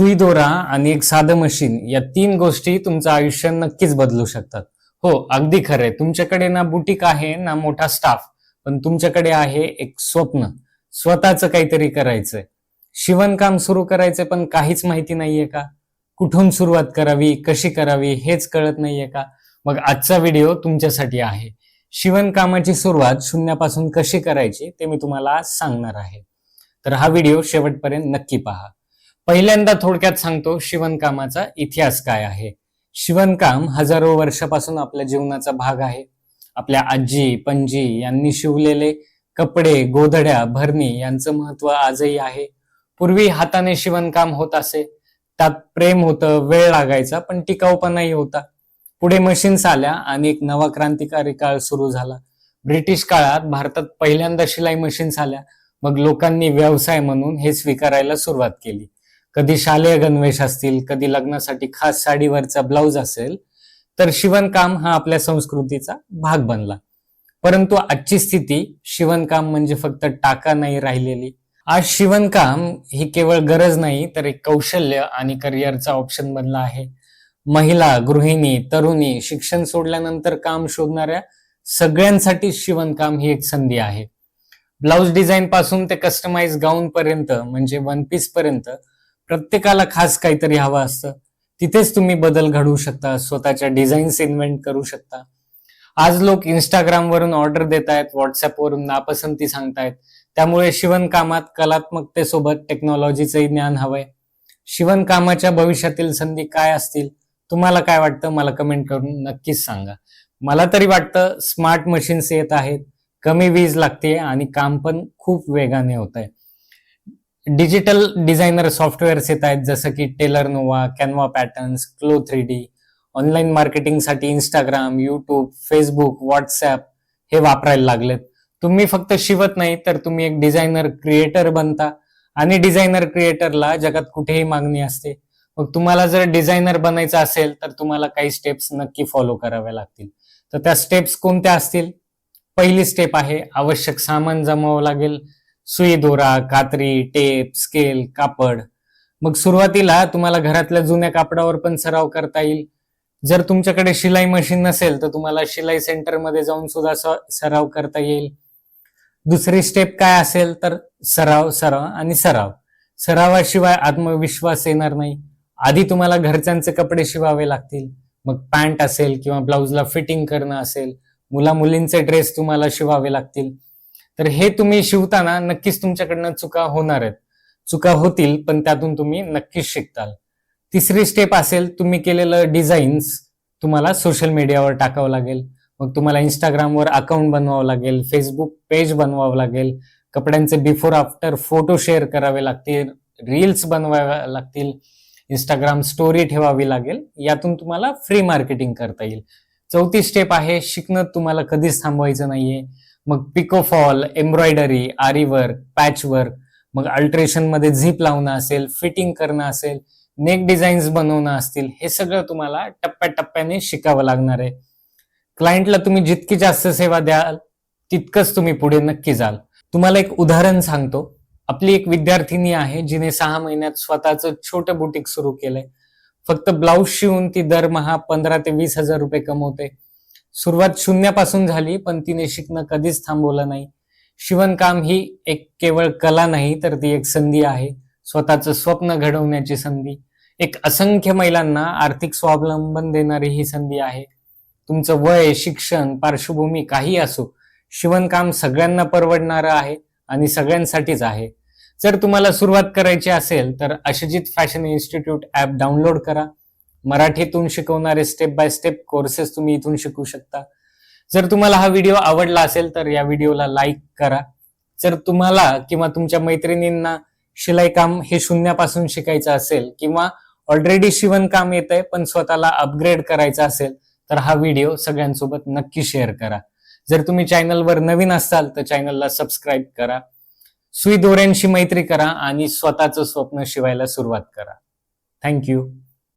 सुई दोरा आणि एक साधं मशीन या तीन गोष्टी तुमचं आयुष्य नक्कीच बदलू शकतात. हो अगदी खरंय. तुमच्याकडे ना बुटीक आहे ना मोठा स्टाफ पण तुमच्याकडे आहे एक स्वप्न. स्वतःच काहीतरी करायचंय. शिवणकाम सुरू करायचंय पण काहीच माहिती नाहीये का? कुठून सुरुवात करावी कशी करावी हेच कळत नाहीये का? मग आजचा व्हिडिओ तुमच्यासाठी आहे. शिवणकामाची सुरुवात शून्यापासून कशी करायची ते मी तुम्हाला सांगणार आहे. तर हा व्हिडिओ शेवटपर्यंत नक्की पहा. पहिल्यांदा थोडक्यात सांगतो शिवणकामाचा इतिहास काय आहे. शिवणकाम हजारो वर्षापासून आपल्या जीवनाचा भाग आहे. आपल्या आजी पणजी यांनी शिवलेले कपडे गोधड्या भरणी यांचं महत्त्व आजही आहे. पूर्वी हाताने शिवणकाम होत असे. त्यात प्रेम होतं वेळ लागायचा पण टिकाऊपणाही होता. पुढे मशीन्स आल्या आणि एक नवा क्रांतिकारी काळ सुरू झाला. ब्रिटिश काळात भारतात पहिल्यांदा शिलाई मशीन्स आल्या. मग लोकांनी व्यवसाय म्हणून हे स्वीकारायला सुरुवात केली. कधी शालेय गणवेश असतील कधी लग्नासाठी खास साडीवरचा ब्लाऊज असेल तर शिवणकाम हा आपल्या संस्कृतीचा भाग बनला. परंतु आजची स्थिती शिवणकाम म्हणजे फक्त टाका नाही राहिलेली. आज शिवणकाम ही केवळ गरज नाही तर एक कौशल्य आणि करिअरचा ऑप्शन बनला आहे. महिला गृहिणी तरुणी शिक्षण सोडल्यानंतर काम शोधणाऱ्या सगळ्यांसाठी शिवणकाम ही एक संधी आहे. ब्लाउज डिझाईन पासून ते कस्टमाइज गाऊन पर्यंत म्हणजे वन पीस पर्यंत प्रत्येकाला खास काहीतरी हवं असतं. तिथेच तुम्ही बदल घडवू शकता स्वतःच्या डिझाईन्स इन्व्हेंट करू शकता. आज लोक इंस्टाग्रामवरून ऑर्डर देत आहेत व्हॉट्सअपवरून नापसंती सांगतायत. त्यामुळे शिवणकामात कलात्मकतेसोबत टेक्नॉलॉजीचंही ज्ञान हवंय. शिवणकामाच्या भविष्यातील संधी काय असतील तुम्हाला काय वाटतं मला कमेंट करून नक्कीच सांगा. मला तरी वाटतं स्मार्ट मशीन्स येत आहेत कमी वीज लागते आणि काम पण खूप वेगाने होत आहे डिजिटल डिझायनर सॉफ्टवेअर्स येत आहेत जसं की Tailor Nova Canva patterns Clo three D online मार्केटिंगसाठी Instagram YouTube Facebook WhatsApp हे वापरायला लागलेत. तुम्ही फक्त शिवत नाही तर तुम्ही एक डिझायनर क्रिएटर बनता. आणि डिझायनर क्रिएटरला जगात कुठेही मागणी असते. मग तुम्हाला जर डिझायनर बनायचं असेल तर तुम्हाला काही स्टेप्स नक्की फॉलो कराव्या लागतील. तर त्या स्टेप्स कोणत्या असतील? पहिली स्टेप आहे आवश्यक सामान जमावं लागेल. सुई दोरा कात्री टेप स्केल कापड. मग सुरुवातीला तुम्हाला घरातल्या जुन्या कापडावर पण सराव करता येईल. जर तुमच्याकडे शिलाई मशीन नसेल तर तुम्हाला शिलाई सेंटरमध्ये जाऊन सुद्धा सराव करता येईल. दुसरी स्टेप काय असेल तर सराव सराव आणि सराव. सरावाशिवाय आत्मविश्वास येणार नाही. आधी तुम्हाला घरच्यांचे कपडे शिवावे लागतील. मग पॅन्ट असेल किंवा ब्लाऊजला फिटिंग करणं असेल मुला मुलींचे ड्रेस तुम्हाला शिवावे लागतील. तर हे तुम्ही शिवताना नक्कीच तुमच्याकडनं चुका होणार आहेत. चुका होतील पण त्यातून तुम्ही नक्कीच शिकताल. तिसरी स्टेप असेल तुम्ही केलेलं डिझाईन्स तुम्हाला सोशल मीडियावर टाकावं लागेल. मग तुम्हाला इंस्टाग्रामवर अकाउंट बनवावं लागेल फेसबुक पेज बनवावं लागेल. कपड्यांचे बिफोर आफ्टर फोटो शेअर करावे लागतील रील्स बनवाव्या लागतील. इंस्टाग्राम स्टोरी ठेवावी लागेल. यातून तुम्हाला फ्री मार्केटिंग करता येईल. चौथी स्टेप आहे शिकणं तुम्हाला कधीच थांबवायचं नाहीये. मग पिकोफॉल एम्ब्रॉयडरी आरीवर्क पॅचवर्क मग अल्ट्रेशनमध्ये झीप लावणं असेल फिटिंग करणं असेल नेक डिझाईन्स बनवणं असतील हे सगळं तुम्हाला टप्प्याटप्प्याने शिकावं लागणार आहे. क्लायंटला तुम्ही जितकी जास्त सेवा द्याल तितकंच तुम्ही पुढे नक्की जाल. तुम्हाला एक उदाहरण सांगतो. आपली एक विद्यार्थिनी आहे जिने सहा महिन्यात स्वतःचं छोटं बुटीक सुरू केलंय. फक्त ब्लाऊज शिवून ती दरमहा पंधरा ते वीस हजार रुपये कमवते. सुरुवात शून्यापासून झाली पण तिने शिकणं कधीच थांबवलं नाही. शिवणकाम ही एक केवळ कला नाही तर ती एक संधी आहे. स्वतःचं स्वप्न घडवण्याची संधी. एक असंख्य महिलांना आर्थिक स्वावलंबन देणारी ही संधी आहे. तुमचं वय शिक्षण पार्श्वभूमी काही असो शिवणकाम सगळ्यांना परवडणारं आहे आणि सगळ्यांसाठीच आहे. जर तुम्हाला सुरुवात करायची असेल तर अशजित फॅशन इन्स्टिट्यूट ऍप डाउनलोड करा. मराठीतून शिकवणारे स्टेप बाय स्टेप कोर्सेस तुम्ही इथून शिकू शकता. जर तुम्हाला हा व्हिडिओ आवडला असेल तर या व्हिडिओला लाईक करा. जर तुम्हाला किंवा तुमच्या मैत्रिणींना शिलाई काम हे शून्यापासून शिकायचं असेल किंवा ऑलरेडी शिवणकाम येत आहे पण स्वतःला अपग्रेड करायचं असेल तर हा व्हिडिओ सगळ्यांसोबत नक्की शेअर करा. जर तुम्ही चॅनलवर नवीन असाल तर चॅनलला सबस्क्राईब करा. सुई दोऱ्यांशी मैत्री करा आणि स्वतःचं स्वप्न शिवायला सुरुवात करा. थँक्यू